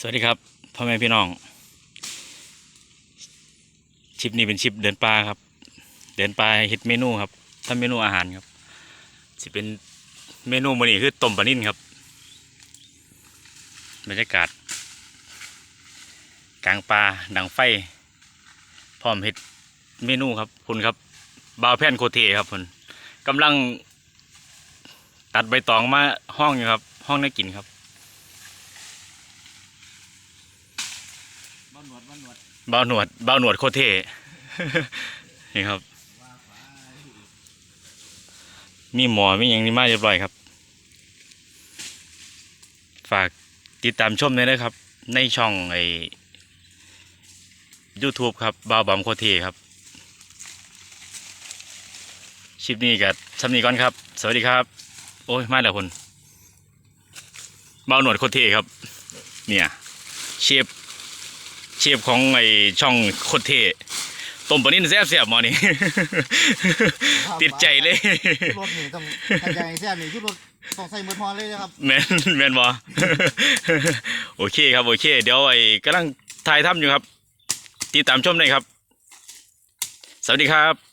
สวัสดีครับพ่อแม่พี่น้อง ชิปนี้เป็นชิปเดินป่าครับ เดินป่าเฮ็ดเมนูครับทำเมนูอาหารครับสิเป็นเมนูมื้อนี้คือต้มปลานิ่นครับบรรยากาศ กลางป่าดังไฟ พร้อมเฮ็ดเมนูครับคุณครับบาวแผ่นโคเทครับคุณกำลังตัดใบตองมาห้องอยู่ครับ ห้องน่ากินครับ บ้าหนวดบ้าหนวดเบาหนวดเบาหนวดโคตรเท่ นี่ครับ มีหมอมีอย่างนี้มาเรียบร้อยครับ ฝากติดตามชมด้วยนะครับ ในช่องไอ้ YouTube ครับบาวบำโคตรเท่ครับชิปนี้กับชำนี้ก่อนครับ สวัสดีครับ โอ้ยมาแล้วคนเบาหนวดโคตรเท่ครับ เนี่ยเชฟ เชฟของไอช่องโคตรเทต้มปลานิ่นแซ่บเสียบๆหมอนี่ ติดใจเลยรถนี่ต้องกระจายแซ่บนี่ชุดรถต้องใส่มือทอนเลยนะครับแมนแมนบอโอเคครับโอเค เดี๋ยวไอ้กำลังถ่ายทำอยู่ครับ ติดตามชมเลยครับ สวัสดีครับ